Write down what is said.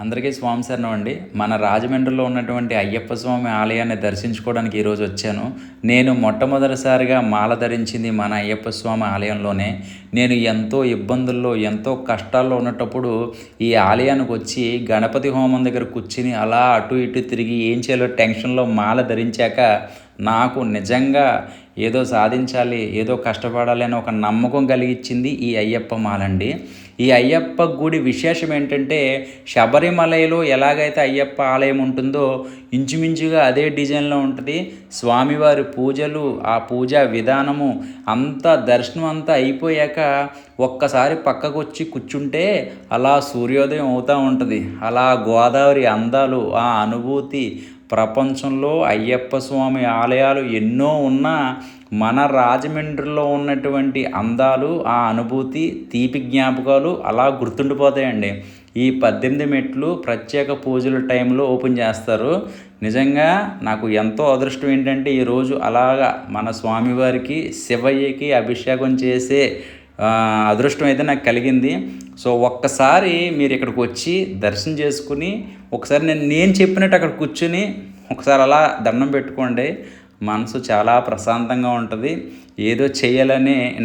అందరికీ స్వామి శరణం అండి. మన రాజమండ్రిలో ఉన్నటువంటి అయ్యప్ప స్వామి ఆలయాన్ని దర్శించుకోవడానికి ఈరోజు వచ్చాను. నేను మొట్టమొదటిసారిగా మాల ధరించింది మన అయ్యప్ప స్వామి ఆలయంలోనే. నేను ఎంతో ఇబ్బందుల్లో ఎంతో కష్టాల్లో ఉన్నటప్పుడు ఈ ఆలయానికి వచ్చి గణపతి హోమం దగ్గర కూర్చుని అలా అటు ఇటు తిరిగి ఏం చేయాలో టెన్షన్లో మాల ధరించాక నాకు నిజంగా ఏదో సాధించాలి ఏదో కష్టపడాలి అని ఒక నమ్మకం కలిగించింది ఈ అయ్యప్ప మాలండి. ఈ అయ్యప్ప గుడి విశేషం ఏంటంటే శబరిమలలో ఎలాగైతే అయ్యప్ప ఆలయం ఉంటుందో ఇంచుమించుగా అదే డిజైన్లో ఉంటుంది. స్వామివారి పూజలు ఆ పూజా విధానము అంతా దర్శనం అంతా అయిపోయాక ఒక్కసారి పక్కకు వచ్చి కూర్చుంటే అలా సూర్యోదయం అవుతూ ఉంటుంది. అలా గోదావరి అందాలు ఆ అనుభూతి ప్రపంచంలో అయ్యప్ప స్వామి ఆలయాలు ఎన్నో ఉన్నా మన రాజమండ్రిలో ఉన్నటువంటి అందాలు ఆ అనుభూతి తీపి జ్ఞాపకాలు అలా గుర్తుండిపోతాయండి. ఈ పద్దెనిమిది మెట్లు ప్రత్యేక పూజల టైంలో ఓపెన్ చేస్తారు. నిజంగా నాకు ఎంతో అదృష్టం ఏంటంటే ఈరోజు అలాగా మన స్వామివారికి శివయ్యకి అభిషేకం చేసే అదృష్టం అయితే నాకు కలిగింది. సో ఒక్కసారి మీరు ఇక్కడికి వచ్చి దర్శనం చేసుకుని ఒకసారి నేను నేను చెప్పినట్టు అక్కడ కూర్చుని ఒకసారి అలా దండం పెట్టుకోండి. మనసు చాలా ప్రశాంతంగా ఉంటుంది. ఏదో చేయాలనే ఇంట్రెస్ట్